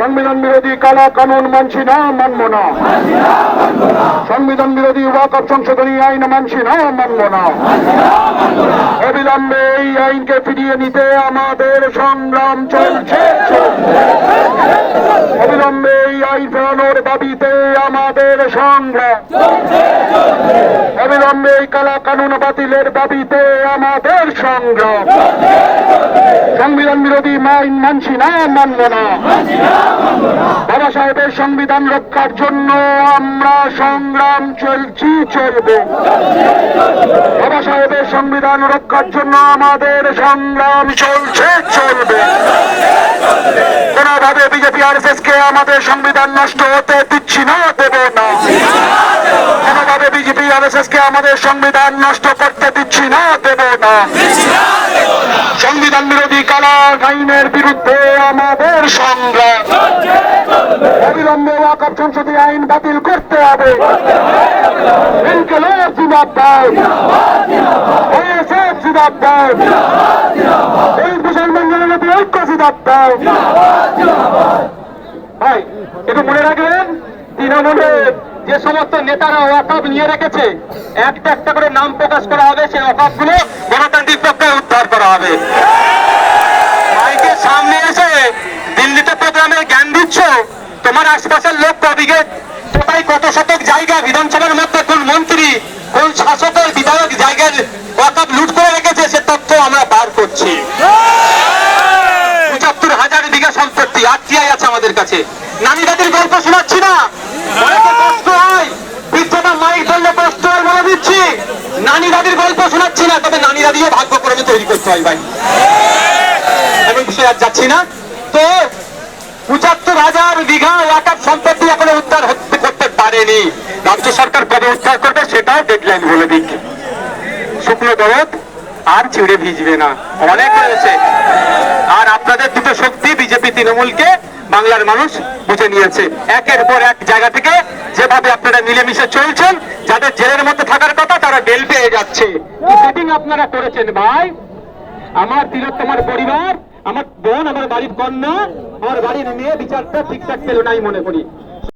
সংবিধান বিরোধী কালা কানুন মানছি না, মানব না। সংবিধান বিরোধী ওয়াকফ সংশোধনী আইন মানছি না, মানব না। অবিলম্বে এই আইনকে ফিরিয়ে নিতে আমাদের সংগ্রাম চলছে। অবিলম্বে এই আইন ফেরানোর দাবিতে আমাদের সংগ্রাম। অবিলম্বে এই কালা কানুন বাতিলের দাবিতে আমাদের সংগ্রাম। সংবিধান বিরোধী আইন মানছি না মানব না। বাবা সাহেবের সংবিধান রক্ষার জন্য আমরা সংগ্রাম চলছি চলবে। বাবা সাহেবের সংবিধান রক্ষার জন্য আমাদের সংগ্রাম চলছে চলবে। কোনোভাবে বিজেপি আর কে আমাদের সংবিধান নষ্ট হতে দিচ্ছি না দেব না। কোনোভাবে বিজেপি আর কে আমাদের সংবিধান নষ্ট করতে দিচ্ছি না দেব না। সংবিধান বিরোধী কালা আইনের বিরুদ্ধে আমাদের সংগ্রাম। অবিলম্বে ওয়াকফ সংসদীয় আইন বাতিল করতে হবে। মনে যে সমস্ত নেতারা ওয়াকফ নিয়ে রেখেছে, একটা একটা করে নাম প্রকাশ করা হবে সেই ওয়াকফগুলো গণতান্ত্রিক পক্ষে হবে। মাইকের সামনে এসে দিল্লিতে প্রোগ্রামে জ্ঞান দিচ্ছ। তোমার আশপাশের লোক কদিকে কোথায় কত শতক জায়গা বিধানসভার মধ্যে, কোন মন্ত্রী, কোন শাসকের বিধায়ক জায়গার ওয়াকফ লুট করে রেখেছে, সে তথ্য আমরা বার করছি। পঁচাত্তর হাজার বিঘা সম্পত্তি আরটিআই আছে আমাদের কাছে। নানি দাদির গল্প শোনাচ্ছি না। মাইক ধরলে কষ্ট বলে দিচ্ছি। নানি দাদির গল্প শোনাচ্ছি না, তবে নানি দাদিও ভাগ্যক্রমে তৈরি করতে হয় ভাই। আমি বিষয়ে আর যাচ্ছি না। তো পঁচাত্তর হাজার বিঘা এলাকার সম্পত্তি এখনও উদ্ধার হতে করতে পারেনি। রাজ্য সরকার কবে উদ্ধার করবে সেটাও ডেডলাইন বলে দিক শুকনো দরদ আর চিড়ে ভিজবে না। অনেক হয়েছে। আর আপনাদের দুটো শক্তি বিজেপি তৃণমূলকে বাংলার মানুষ বুঝে নিয়েছে। একের পর এক জায়গা থেকে যেভাবে আপনারা মিলেমিশে চলছেন, যাদের জেলের মধ্যে থাকার কথা তারা বেল পেয়ে যাচ্ছে। সেটিং আপনারা করেছেন ভাই? আমার তিলোত্তমার পরিবার, আমার বোন, আমার বাড়ির কন্যা, আমার বাড়ির মেয়ে, বিচারটা ঠিকঠাক পেল নাই মনে করি।